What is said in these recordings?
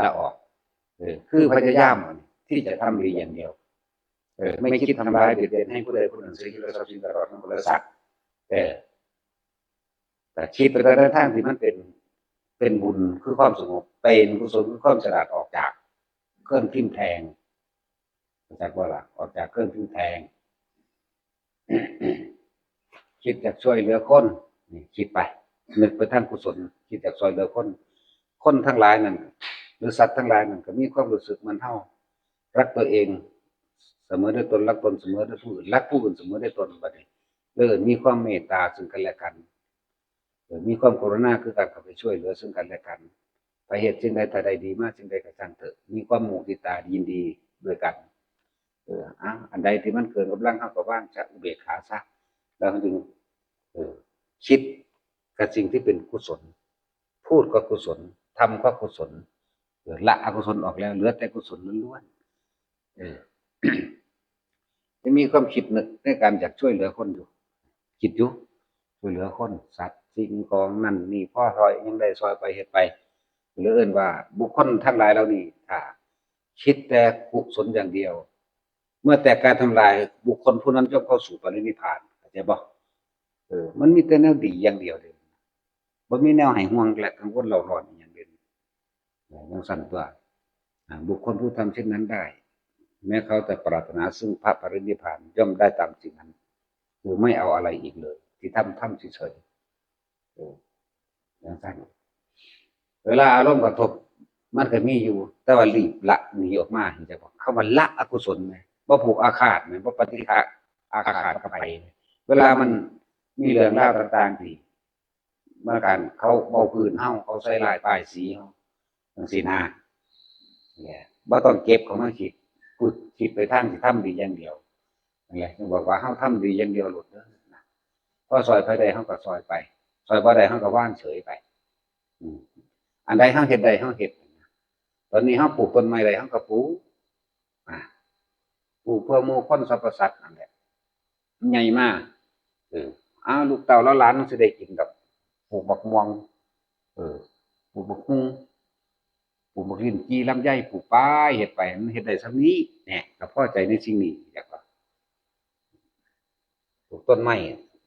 ลาออกเออคือพยายามที่จะทำดีอย่างเดียวเออไม่คิดทำร้ายเบียดเบียนให้ผู้ใดผู้หนึ่งซื้อที่เราทรัพย์สินตลอดทั้งบริษัทเออแต่คิดไปในทางที่มันเป็นเป็นบุญคือความสงบเป็นกุศลคือความฉลาดออกจาก เครื่องทิ่มแทงจากว่าล่ะออกจากเครื่องทิ่มแทง คิดจากช่วยเหลือคนนี่คิดไปนึกไปทางกุศลคิดจากช่วยเหลือคน คนทั้งหลายนั่น หรือสัตว์ทั้งหลายนั่นก็มีความรู้สึกเหมันเท่ารักตัวเอง เสมอด้วยตนรักตนเสมอด้วยผู้อื่นรักผู้อื่นเสมอด้วยตนบัดนี้เออมีความเมตตาซึ่งกันและกันเออมีความกรุณาคือการเข้าไปช่วยเหลือซึ่งกันและกันไปเหตุสิ่งใดแต่ใดดีมากสิ่งใดก็ช่างเถอะมีความมุทิตายินดีด้วยกัน เอออะอันใดที่มันเกินกำลังเฮาก็ว่างจะอุเบกขาซะแล้วจึงเออคิดกับสิ่งที่เป็นกุศล พูดก็กุศลทำก็กุศล ละอกุศลออกแล้วเหลือแต่กุศลล้วนๆเออจะมีความคิดนึกในการอยากช่วยเหลือคนอยู่ คิดอยู่ช่วยเหลือคนสัตว์สิ่งของนั่นนี่พ่อซอยยังได้ซอยไปเหตุไป หรือเอื่นว่า บุคคลทั้งหลายเหล่านี้ถ้าคิดแต่กุศลอย่างเดียว เมื่อแต่การทำลายบุคคลผู้นั้นย่อมเข้าสู่ปรินิพานเข้าใจบ่เออ มันมีแต่แนวดีอย่างเดียวเลยบ่มีแนวให้ห่วงและกังวลเราร้อนอหย่างเดีย ยังสั่นตัวบุคคลผู้ทำเช่นนั้นได้ แม้เขาแต่ปรารถนาซึ่งพระปรินิพพานย่อมได้ตามสิ่งนั้น คือไม่เอาอะไรอีกเลย ที่ทำทำเฉยๆอย่างสั้นเวลาอารมณ์กระทบมันก็มีอยู่ แต่ว่ารีบละหนีออกมาเห็นจะบอกเขามาละอกุศลไหมบ่ผูกอาฆาตไหมบ่ปฏิฆาอาฆาตกับไป เวลามันมีเรื่องราวต่างๆที่เมื่อการเขาเบาพื้นเฮาเขาใส่ลายป้ายสีเฮา จังซี่นะเนี่ยบ่ต้องเก็บของมันคิดพูดคิดไปทางที่ทำดีอย่างเดียวนั่นแหละจึงบอกว่าเฮาทำดีอย่างเดียวหลุดเด้อนะพอซอยไปได้เฮาก็ซอยไป ซอยบ่ได้เฮาก็ว่างเฉยไป อืมอันใดเฮาเฮ็ดได้เฮาเฮ็ดตอนนี้เฮาปลูกต้นไม้ได้เฮาก็ปลูกอ่าปลูกเพื่อหมู่คนสรรพสัตว์นั่นแหละใหญ่มากเอออ้าวลูกเต่าแล้วหลานมันสิได้กินดอกปลูกบักม่วง เออปลูกบักฮุ้ง ลูกบักลิ้นจีลำไยปลูกป้ายเฮ็ดไปมันเฮ็ดได้ซำนี้แหน่ยก็พอใจในสิ่งนี้อยากว่าปลูกต้นไม้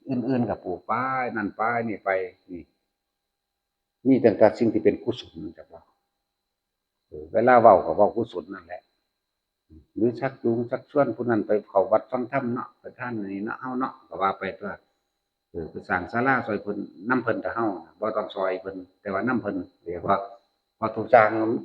อื่นๆก็ปลูกป้ายนั่นป้ายนี่ไปนี่มีแต่แต่สิ่งที่เป็นกุศลจากเราเออเวลาเว้าก็เว้ากุศลนั่นแหละหรือชักจูงชักชวนผู้นั้นไปเขาวัดฟังธรรมเนาะไปท่านนี่เนาะเฮาเนาะก็ว่าไปตัวเออไปสร้างศาลาซอยเพิ่นนำเพิ่นแต่เฮาน่ะบ่ต้องซอยเพิ่นแต่ว่าน้ำเพิ่นเรียกว่า mà tôi sang